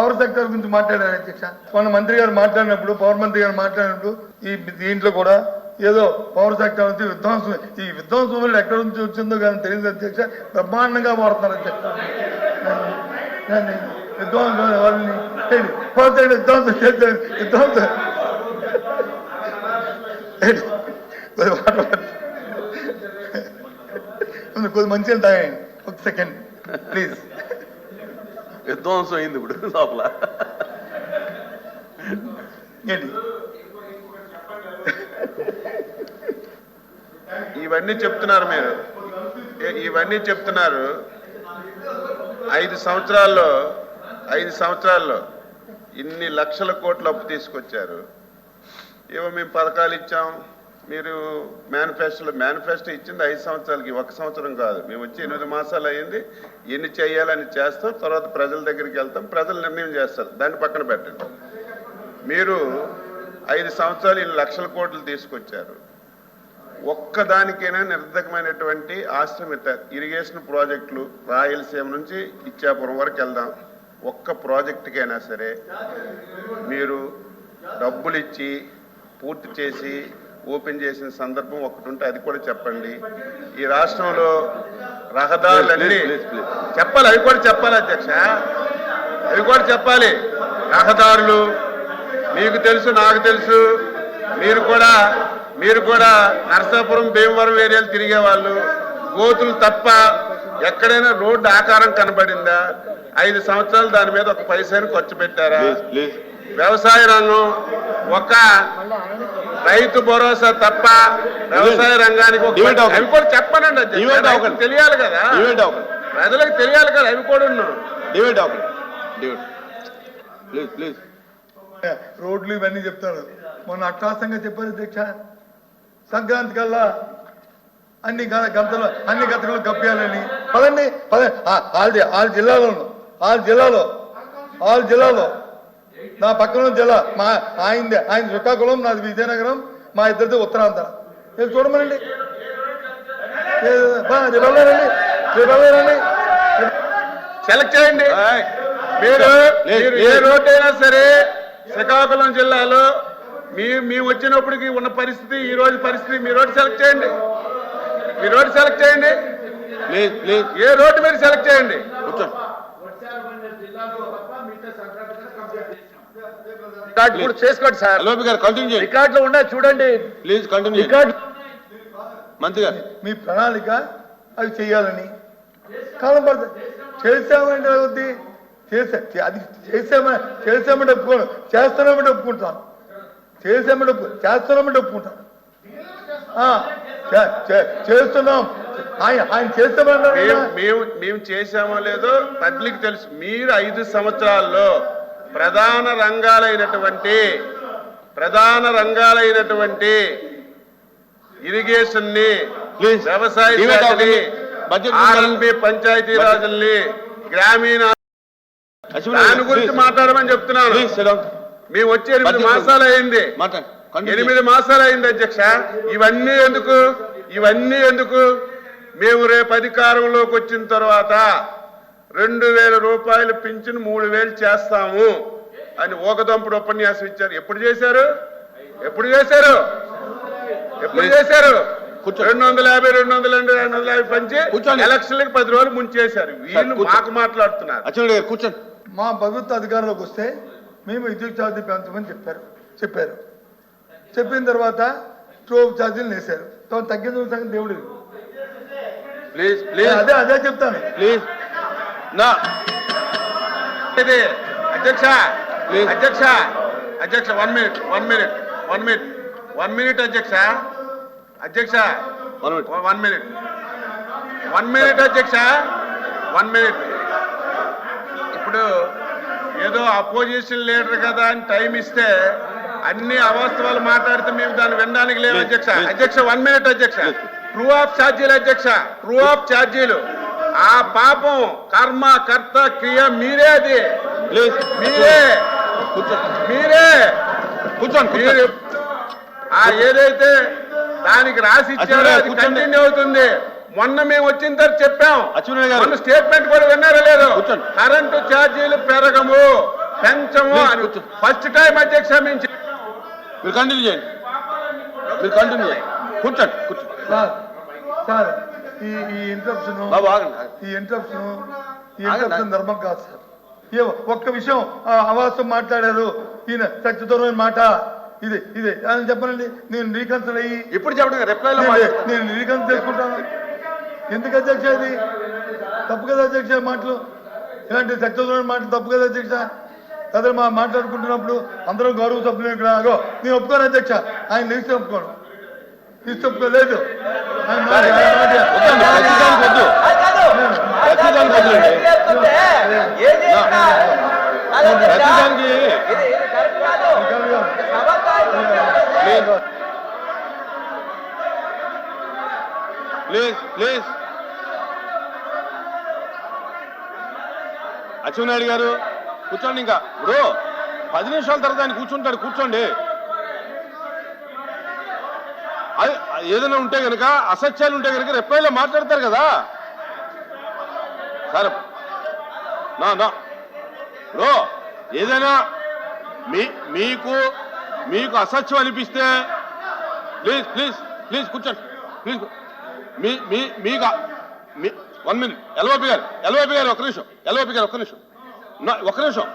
Power sector గురించి మాట్లాడారు అధ్యక్ష. మన మంత్రి గారు మాట్లాడినప్పుడు పవర్ మంత్రి గారు మాట్లాడినప్పుడు ఈ దీంట్లో కూడా ఏదో పవర్ సెక్టర్ నుంచి విధ్వంసం ఈ విధ్వంసం ఎక్కడ ఎక్కడి నుంచి వచ్చిందో కానీ తెలియదు అధ్యక్ష. బ్రహ్మాండంగా వాడుతున్నారు అధ్యక్ష. విధ్వంసం వాళ్ళని ఏంటి? పవర్ సెక్టర్ విధ్వంసం చేస్తారు విధ్వంసం. కొద్ది కొద్ది మంచిగా తాగండి. ఒక సెకండ్. ప్లీజ్. విధ్వంసం అయింది ఇప్పుడు లోపల. ఇవన్నీ చెప్తున్నారు మీరు. ఇవన్నీ చెప్తున్నారు. ఐదు సంవత్సరాల్లో ఐదు సంవత్సరాల్లో ఇన్ని లక్షల కోట్ల అప్పు తీసుకొచ్చారు. ఏమో మేము పథకాలు ఇచ్చాం. మీరు మేనిఫెస్టోలో మేనిఫెస్టో ఇచ్చింది ఐదు సంవత్సరాలకి ఒక సంవత్సరం కాదు. మేము వచ్చి ఎనిమిది మాసాలు అయ్యింది. ఎన్ని చేయాలని చేస్తాం తర్వాత ప్రజల దగ్గరికి వెళ్తాం. ప్రజలు నిర్ణయం చేస్తారు. దాన్ని పక్కన పెట్టండి. మీరు ఐదు సంవత్సరాలు ఇన్ని లక్షల కోట్లు తీసుకొచ్చారు. ఒక్కదానికైనా నిర్ధకమైనటువంటి ఆశ్రమిత ఇరిగేషన్ ప్రాజెక్టులు రాయలసీమ నుంచి ఇచ్చాపురం వరకు వెళ్దాం. ఒక్క ప్రాజెక్టుకైనా సరే మీరు డబ్బులు ఇచ్చి పూర్తి చేసి ఓపెన్ చేసిన సందర్భం ఒకటి ఉంటే అది కూడా చెప్పండి. ఈ రాష్ట్రంలో రహదారులన్నీ. చెప్పాలి అవి కూడా చెప్పాలి అధ్యక్ష. అవి కూడా చెప్పాలి. రహదారులు మీకు తెలుసు నాకు తెలుసు. మీరు కూడా మీరు కూడా నరసాపురం భీమవరం ఏరియాలు తిరిగేవాళ్ళు. గోతులు తప్ప ఎక్కడైనా రోడ్డు ఆకారం కనబడిందా? ఐదు సంవత్సరాలు దాని మీద ఒక పైసను ఖర్చు పెట్టారా? వ్యవసాయ రంగం ఒక రైతు భరోసా తప్ప వ్యవసాయ రంగానికి. అవి కూడా చెప్పనండి. తెలియాలి కదా. ప్రజలకు తెలియాలి కదా అవి కూడా ఉన్నాం డివైడ్ అవ్వకండి డివైడ్ ప్లీజ్ ప్లీజ్. రోడ్లు ఇవన్నీ చెప్తారు. మొన్న అట్టాసంగా చెప్పారు అధ్యక్ష. సంక్రాంతి కల్లా అన్ని గంతలు అన్ని గంతలు కప్పియాలని పదండి పద ఆల్ ఆల్ జిల్లాలో ఆల్ జిల్లాలో ఆల్ జిల్లాలో. నా పక్కన ఉన్న జిల్లా మా ఆయనది ఆయన శ్రీకాకుళం నాది విజయనగరం మా ఇద్దరిది ఉత్తరాంధ్ర. ఇది చూడమనండి. సెలెక్ట్ చేయండి. మీరు మీరు ఏ. రోడ్డు అయినా సరే శ్రీకాకుళం జిల్లాలో మీ మేము వచ్చినప్పటికి ఉన్న పరిస్థితి ఈ రోజు పరిస్థితి మీ రోడ్డు సెలెక్ట్ చేయండి. మీ రోడ్డు సెలెక్ట్ చేయండి. ప్లీజ్ ప్లీజ్ ఏ రోడ్డు మీరు సెలెక్ట్ చేయండి. కూర్చోండి. రికార్డ్ కూడా చేసుకోండి సార్. లోపి గారు కంటిన్యూ చేయండి. రికార్డ్లో ఉన్నా చూడండి ప్లీజ్ కంటిన్యూ రికార్డ్ మంత్రి గారు. మీ ప్రణాళిక అవి చేయాలని. కాలం పడుతుంది చేసామంటే అవుద్ది. చేసా అది చేసామని చేసామంటే ఒప్పుకోను. చేస్తున్నామంటే ఒప్పుకుంటాను చేసామంటే ఒప్పు చేస్తున్నామంటే ఒప్పుకుంటాను ఆ, చే- చే- చేస్తున్నాం. ఆయన ఆయన చేస్తామన్నారు మేము. మేము చేశామో లేదో పబ్లిక్ తెలుసు. మీరు ఐదు సంవత్సరాల్లో ప్రధాన రంగాలైనటువంటి ప్రధాన రంగాలైనటువంటి ఇరిగేషన్ని వ్యవసాయ పంచాయతీ రాజుల్ని గ్రామీణ దాని గురించి మాట్లాడమని చెప్తున్నాను. మేము వచ్చి ఎనిమిది. మాసాలు అయింది ఎనిమిది మాసాలు అయింది అధ్యక్ష. ఇవన్నీ ఎందుకు? ఇవన్నీ ఎందుకు? మేము రేపు అధికారంలోకి వచ్చిన తర్వాత రెండు వేల రూపాయలు పింఛన్ మూడు వేలు చేస్తాము అని ఓకదంపుడు ఉపన్యాసం ఇచ్చారు. ఎప్పుడు చేశారు? ఎప్పుడు చేశారు? ఎప్పుడు. చేశారు. రెండు వందల యాభై రెండు వందల రెండు రెండు వందల యాభై పంచి కూర్చోండి. ఎలక్షన్లకు పది రోజులు ముంచేశారు. వీళ్ళు. మాకు మాట్లాడుతున్నారు. కూర్చోండి. మా ప్రభుత్వ అధికారంలోకి వస్తే మేము విద్యుత్ ఛార్జీ పెంచమని చెప్పారు. చెప్పారు. చెప్పిన తర్వాత స్టోవ్ ఛార్జీలు వేశారు తగ్గించిన సంగతి దేవుడు. Please please. అదే అదే చెప్తాను. ప్లీజ్. నా ఇది అధ్యక్ష. అధ్యక్ష అధ్యక్ష one minute one minute one minute one minute అధ్యక్ష అధ్యక్ష వన్ మినిట్ వన్ మినిట్ అధ్యక్ష వన్ మినిట్ ఇప్పుడు ఏదో అపోజిషన్ లీడర్ కదా అని టైం ఇస్తే అన్ని అవాస్తవాలు మాట్లాడితే మేము దాన్ని వినడానికి లేదు అధ్యక్ష. అధ్యక్ష వన్ మినిట్ అధ్యక్ష. ట్రూ ఆఫ్ ఛార్జీలు అధ్యక్ష ట్రూ ఆఫ్ ఛార్జీలు ఆ పాపం కర్మ కర్త క్రియ మీరే అది ప్లీజ్. మీరే. కూర్చోండి మీరే. కూర్చోండి మీరు ఆ ఏదైతే దానికి రాసి ఇచ్చారో అది. కంటిన్యూ అవుతుంది. మొన్న మేము వచ్చిన తర్వాత చెప్పాం. మొన్న స్టేట్మెంట్ కూడా విన్నారో లేదు. కరెంటు ఛార్జీలు పెరగము. పెంచము అని. ఫస్ట్ టైం అధ్యక్ష మేము. మీరు కంటిన్యూ చేయండి. మీరు కంటిన్యూ చేయండి. కూర్చోండి కూర్చోండి. సార్ సార్ ఈ ఈ ఇంటరప్షన్ ఈ ఇంటరప్షన్ ఈ ఆగండి. ఇంటరప్షన్ ధర్మం కాదు సార్. ఏ ఒక్క విషయం ఆ, అవాస్తవం మాట్లాడారు. ఈయన సత్యదూరమైన మాట. ఇది ఇది అని చెప్పనండి నేను రీకన్సల్ అయ్యి. ఇప్పుడు చెప్పండి నేను- రీకన్సల్ చేసుకుంటాను ఎందుకు అధ్యక్ష ఇది? తప్పు కదా అధ్యక్ష మాటలు? ఇలాంటి సత్యదూరమైన మాటలు తప్పు కదా అధ్యక్ష? ప్రజలు మా మాట్లాడుకుంటున్నప్పుడు అందరం గౌరవ సభ్యులు ఇక్కడ. నేను ఒప్పుకోను అధ్యక్ష. ఆయన నిలిచి ఒప్పుకోను. తీసి ఒప్పుకోలేదు ఆయన మాట- ఆయన మాట- వద్దండి ప్రతిదానికి వద్దు ప్రతిదానికి వద్దులేండి ప్రతిదానికి ప్లీజ్ ప్లీజ్ అచ్చెన్నాయుడు గారు కూర్చోండి ఇంకా ఇప్పుడు పది నిమిషాల తర్వాత ఆయన కూర్చుంటాడు. కూర్చోండి. ఏదైనా ఉంటే కనుక అసత్యాలు ఉంటే కనుక రెప్పైలో మాట్లాడతారు కదా. సరే. నా నా. రో ఏదైనా మీ మీకు మీకు అసత్యం అనిపిస్తే ప్లీజ్ ప్లీజ్ ప్లీజ్ కూర్చోండి. ప్లీజ్ మీ మీ మీకు మీ వన్ మినిట్ ఎల్ఓపి గారు ఎల్ఓపి గారు ఒక నిమిషం ఎల్ఓపి గారు ఒక నిమిషం. నా ఒక నిమిషం.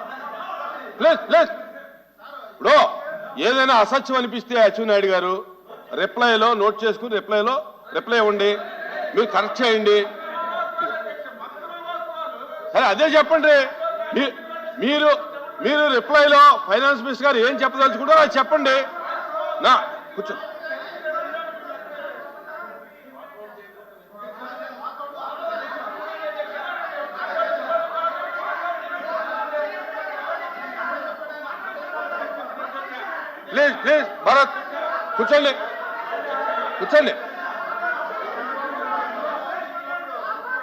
ప్లీజ్ ప్లీజ్ ఇప్పుడు ఏదైనా అసత్యం అనిపిస్తే అచ్చెన్నాయుడు గారు రిప్లైలో నోట్ చేసుకుని రిప్లైలో రిప్లై ఇవ్వండి. మీరు కరెక్ట్ చేయండి. సరే అదే చెప్పండి. మీ- మీరు మీరు రిప్లైలో ఫైనాన్స్ మినిస్టర్ గారు ఏం చెప్పదలుచుకుంటారో అది చెప్పండి. నా కూర్చో. ప్లీజ్ ప్లీజ్ భరత్ కూర్చోండి. కూర్చోండి.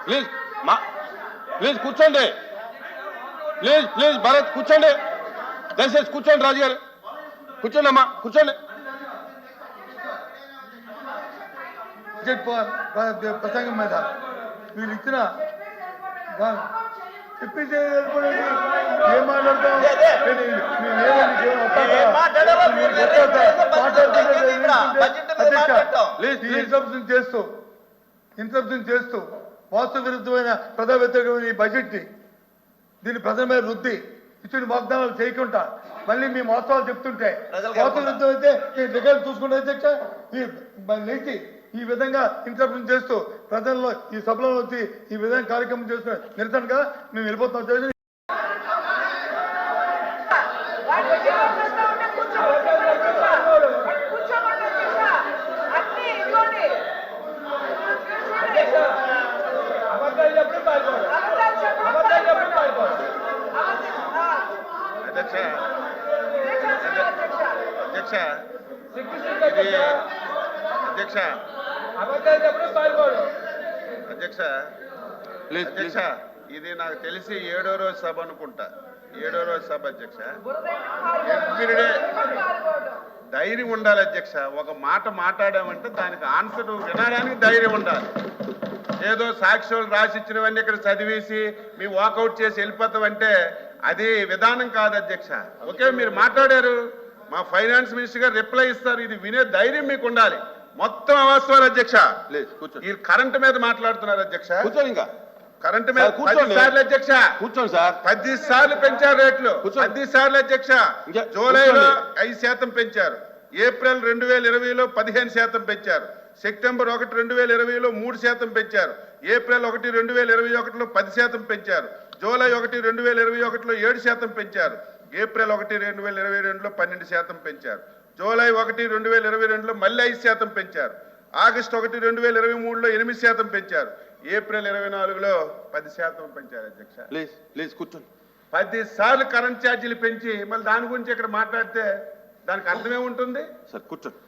ప్లీజ్ మా ప్లీజ్ కూర్చోండి. ప్లీజ్ ప్లీజ్ భరత్ కూర్చోండి. దయచేసి కూర్చోండి రాజు గారు కూర్చోండి అమ్మా కూర్చోండి. ప్రసంగం మీద. వీళ్ళు ఇచ్చిన ఏం మాట్లాడతాం చేస్తూ. వాస్తు విరుద్ధమైన ప్రజా వ్యతిరేకమైన ఈ బడ్జెట్ని దీన్ని ప్రజల మీద రుద్ది. ఇచ్చిన వాగ్దానాలు చేయకుండా మళ్ళీ మీ మోసాలు చెప్తుంటే వాస్తు. విరుద్ధం అయితే రికార్డు చూసుకుంటే అధ్యక్ష లేచి ఈ విధంగా ఇంటరప్షన్ చేస్తూ ప్రజల్లో ఈ సభలో వచ్చి ఈ విధంగా కార్యక్రమం చేస్తున్న నిరసనగా మేము వెళ్ళిపోతున్నాం. అధ్యక్ష. అధ్యక్ష. దేశానికి అధ్యక్ష. అధ్యక్ష ఇది అధ్యక్ష. అధ్యక్ష అధ్యక్ష ఇది నాకు తెలిసి ఏడో రోజు సభ అనుకుంటా. ఏడో రోజు సభ అధ్యక్ష. ఎవ్రీడే. ధైర్యం ఉండాలి అధ్యక్ష. ఒక మాట మాట్లాడామంటే దానికి ఆన్సర్ వినడానికి ధైర్యం ఉండాలి. ఏదో సాక్ష్యాలు రాసి ఇచ్చినవన్నీ ఇక్కడ చదివేసి మీ వాకౌట్ చేసి వెళ్ళిపోతామంటే అది విధానం కాదు అధ్యక్ష. ఓకే మీరు మాట్లాడారు. మా ఫైనాన్స్ మినిస్టర్ గారు రిప్లై ఇస్తారు. ఇది వినే ధైర్యం మీకు ఉండాలి. మొత్తం అవాస్తవాలు అధ్యక్ష. ఈ కరెంట్ మీద మాట్లాడుతున్నారు అధ్యక్ష. కూర్చోండి ఇంకా. కరెంట్ మీద కూర్చోండి. సార్లు అధ్యక్ష. కూర్చోండి సార్. పది సార్లు పెంచారు రేట్లు. పది సార్లు అధ్యక్ష. జూలైలో. ఐదు శాతం పెంచారు. ఏప్రిల్ రెండు వేల ఇరవైలో పదిహేను శాతం పెంచారు. సెప్టెంబర్ ఒకటి రెండు వేల ఇరవైలో మూడు శాతం పెంచారు. ఏప్రిల్ ఒకటి రెండు వేల ఇరవై ఒకటిలో పది శాతం పెంచారు. జూలై ఒకటి రెండు వేల ఇరవై ఒకటిలో ఏడు శాతం పెంచారు. ఏప్రిల్ ఒకటి రెండు వేల ఇరవై రెండులో పన్నెండు శాతం పెంచారు. జూలై ఒకటి రెండు వేల ఇరవై రెండులో మళ్ళీ ఐదు శాతం పెంచారు. ఆగస్టు ఒకటి రెండు వేల ఇరవై మూడులో ఎనిమిది శాతం పెంచారు. ఏప్రిల్ ఇరవై నాలుగులో పది శాతం పెంచారు అధ్యక్ష. ప్లీజ్ ప్లీజ్ కూర్చోండి. పది సార్లు కరెంట్ ఛార్జీలు పెంచి మళ్ళీ దాని గురించి ఇక్కడ మాట్లాడితే దానికి అర్థమే ఉంటుంది సార్ కూర్చోండి.